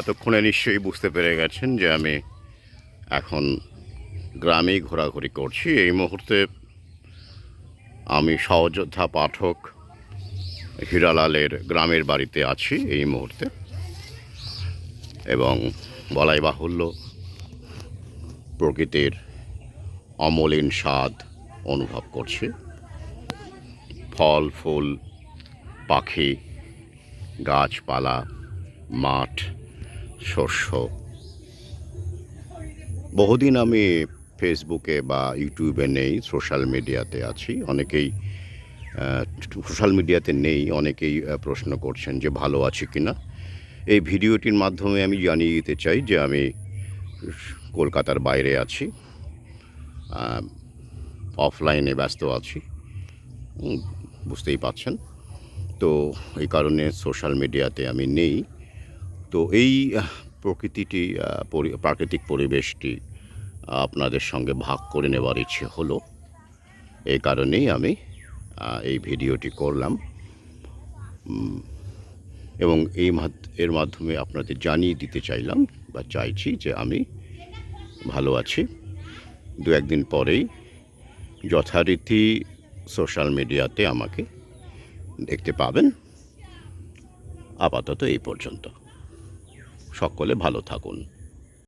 এতক্ষণে নিশ্চয়ই বুঝতে পেরে গেছেন যে আমি এখন গ্রামেই ঘোরাঘুরি করছি। এই মুহূর্তে আমি সহযোদ্ধা পাঠক হীরালালের গ্রামের বাড়িতে আছি এই মুহূর্তে। এবং বলাই বাহুল্য, প্রকৃতির অমলিন স্বাদ অনুভব করছি। ফল, ফুল, পাখি, গাছপালা, মাঠ, শস্য। বহুদিন আমি ফেসবুকে বা ইউটিউবে নেই সোশ্যাল মিডিয়াতে আছি। অনেকেই সোশ্যাল মিডিয়াতে নেই, অনেকেই প্রশ্ন করছেন যে ভালো আছে কি না এই ভিডিওটির মাধ্যমে আমি জানিয়ে দিতে চাই যে আমি কলকাতার বাইরে আছি অফলাইনে ব্যস্ত আছি বুঝতেই পাচ্ছেন। তো এই কারণে সোশ্যাল মিডিয়াতে আমি নেই। তো এই প্রকৃতিটি পরি- প্রাকৃতিক পরিবেশটি আপনাদের সঙ্গে ভাগ করে নেবার ইচ্ছে হলো। এই কারণেই আমি এই ভিডিওটি করলাম। এবং এই এর মাধ্যমে আপনাদের জানিয়ে দিতে চাইলাম বা চাইছি যে আমি ভালো আছি। দু একদিন পরেই যথারীতি সোশ্যাল মিডিয়াতে আমাকে দেখতে পাবেন। আপাতত এই পর্যন্ত। সকলে ভালো থাকুন।